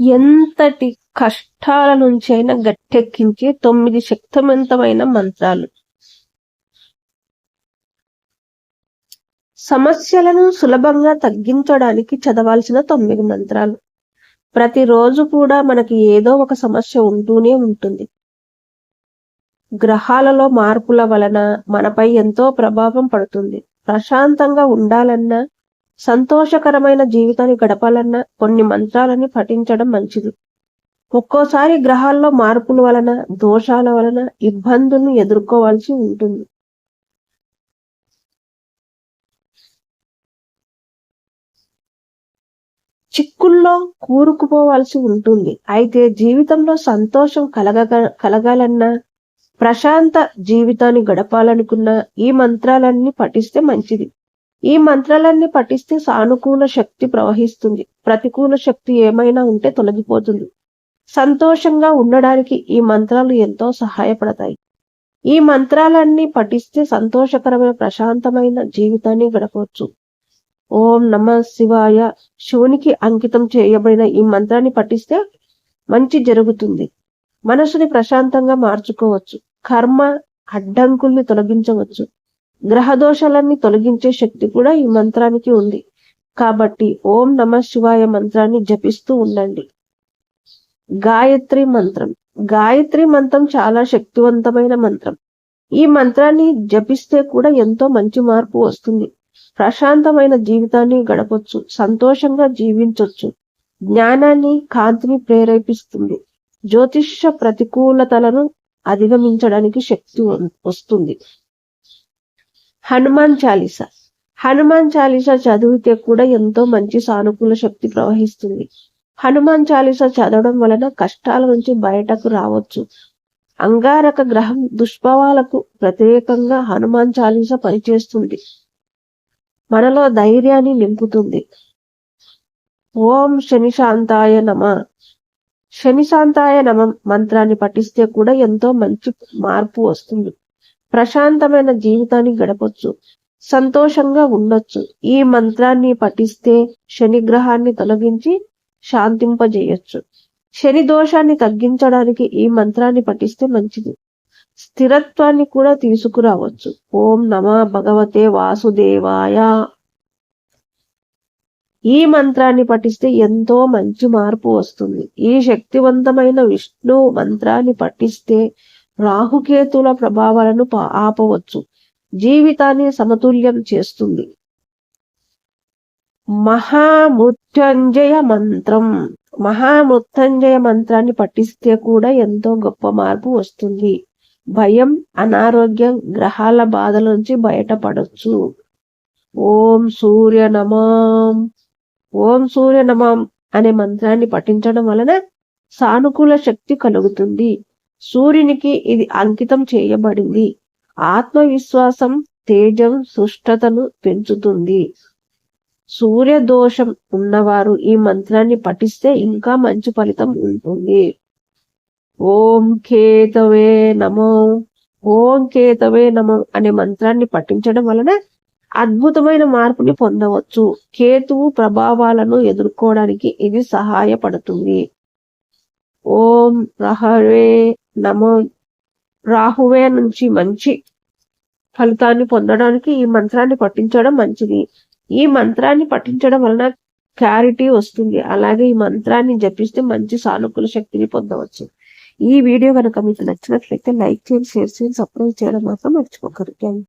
ఎంతటి కష్టాల నుంచి అయినా గట్టెక్కించే తొమ్మిది శక్తివంతమైన మంత్రాలు. సమస్యలను సులభంగా తగ్గించడానికి చదవాల్సిన తొమ్మిది మంత్రాలు. ప్రతిరోజు కూడా మనకి ఏదో ఒక సమస్య ఉంటూనే ఉంటుంది. గ్రహాలలో మార్పుల వలన మనపై ఎంతో ప్రభావం పడుతుంది. ప్రశాంతంగా ఉండాలన్నా సంతోషకరమైన జీవితాన్ని గడపాలన్నా కొన్ని మంత్రాలని పఠించడం మంచిది. ఒక్కోసారి గ్రహాల్లో మార్పుల వలన దోషాల వలన ఇబ్బందులను ఎదుర్కోవాల్సి ఉంటుంది. చిక్కుల్లో కూరుకుపోవాల్సి ఉంటుంది. అయితే జీవితంలో సంతోషం కలగ కలగాలన్నా ప్రశాంత జీవితాన్ని గడపాలనుకున్న ఈ మంత్రాలన్నీ పఠిస్తే మంచిది. ఈ మంత్రాలన్నీ పఠిస్తే సానుకూల శక్తి ప్రవహిస్తుంది. ప్రతికూల శక్తి ఏమైనా ఉంటే తొలగిపోతుంది. సంతోషంగా ఉండడానికి ఈ మంత్రాలు ఎంతో సహాయపడతాయి. ఈ మంత్రాలన్నీ పఠిస్తే సంతోషకరమైన ప్రశాంతమైన జీవితాన్ని గడపవచ్చు. ఓం నమ శివాయ. శివునికి అంకితం చేయబడిన ఈ మంత్రాన్ని పఠిస్తే మంచి జరుగుతుంది. మనసుని ప్రశాంతంగా మార్చుకోవచ్చు. కర్మ అడ్డంకుల్ని తొలగించవచ్చు. గ్రహ దోషాలన్నీ తొలగించే శక్తి కూడా ఈ మంత్రానికి ఉంది. కాబట్టి ఓం నమ శివాయ మంత్రాన్ని జపిస్తూ ఉండండి. గాయత్రి మంత్రం. గాయత్రి మంత్రం చాలా శక్తివంతమైన మంత్రం. ఈ మంత్రాన్ని జపిస్తే కూడా ఎంతో మంచి మార్పు వస్తుంది. ప్రశాంతమైన జీవితాన్ని గడపొచ్చు సంతోషంగా జీవించవచ్చు జ్ఞానాన్ని కాంతిని ప్రేరేపిస్తుంది. జ్యోతిష ప్రతికూలతలను అధిగమించడానికి శక్తి వస్తుంది. హనుమాన్ చాలీస. హనుమాన్ చాలీస చదివితే కూడా ఎంతో మంచి సానుకూల శక్తి ప్రవహిస్తుంది. హనుమాన్ చాలీస చదవడం వలన కష్టాల నుంచి బయటకు రావచ్చు. అంగారక గ్రహం దుష్భవాలకు ప్రత్యేకంగా హనుమాన్ చాలీస పనిచేస్తుంది. మనలో ధైర్యాన్ని నింపుతుంది. ఓం శనిశాంతాయ నమ. శనిశాంతాయ నమ మంత్రాన్ని పఠిస్తే కూడా ఎంతో మంచి మార్పు వస్తుంది. ప్రశాంతమైన జీవితాన్ని గడపొచ్చు. సంతోషంగా ఉండొచ్చు. ఈ మంత్రాన్ని పఠిస్తే శనిగ్రహాన్ని తొలగించి శాంతింపజేయొచ్చు. శని దోషాన్ని తగ్గించడానికి ఈ మంత్రాన్ని పఠిస్తే మంచిది. స్థిరత్వాన్ని కూడా తీసుకురావచ్చు. ఓం నమ భగవతే వాసుదేవాయ. ఈ మంత్రాన్ని పఠిస్తే ఎంతో మంచి మార్పు వస్తుంది. ఈ శక్తివంతమైన విష్ణు మంత్రాన్ని పఠిస్తే రాహుకేతుల ప్రభావాలను ఆపవచ్చు. జీవితాన్ని సమతుల్యం చేస్తుంది. మహామృత్యుంజయ మంత్రం. మహామృత్యుంజయ మంత్రాన్ని పఠిస్తే కూడా ఎంతో గొప్ప మార్పు వస్తుంది. భయం అనారోగ్యం గ్రహాల బాధల నుంచి బయటపడచ్చు. ఓం సూర్య నమం. ఓం సూర్య నమం అనే మంత్రాన్ని పఠించడం వలన సానుకూల శక్తి కలుగుతుంది. సూర్యునికి ఇది అంకితం చేయబడింది. ఆత్మవిశ్వాసం తేజం సుష్టతను పెంచుతుంది. సూర్య దోషం ఉన్నవారు ఈ మంత్రాన్ని పఠిస్తే ఇంకా మంచి ఫలితం ఉంటుంది. ఓం కేతవే నమో ఓం కేతవే నమో అనే మంత్రాన్ని పఠించడం వలన అద్భుతమైన మార్పుని పొందవచ్చు. కేతువు ప్రభావాలను ఎదుర్కోవడానికి ఇది సహాయపడుతుంది. ఓం రహవే నమో రాహువే నుంచి మంచి ఫలితాన్ని పొందడానికి ఈ మంత్రాన్ని పఠించడం మంచిది. ఈ మంత్రాన్ని పఠించడం వలన క్లారిటీ వస్తుంది. అలాగే ఈ మంత్రాన్ని జపిస్తే మంచి సానుకూల శక్తిని పొందవచ్చు. ఈ వీడియో కనుక మీకు నచ్చినట్లయితే లైక్ చేయండి షేర్ చేయండి సబ్స్క్రైబ్ చేయడం మాత్రం మర్చిపోకరు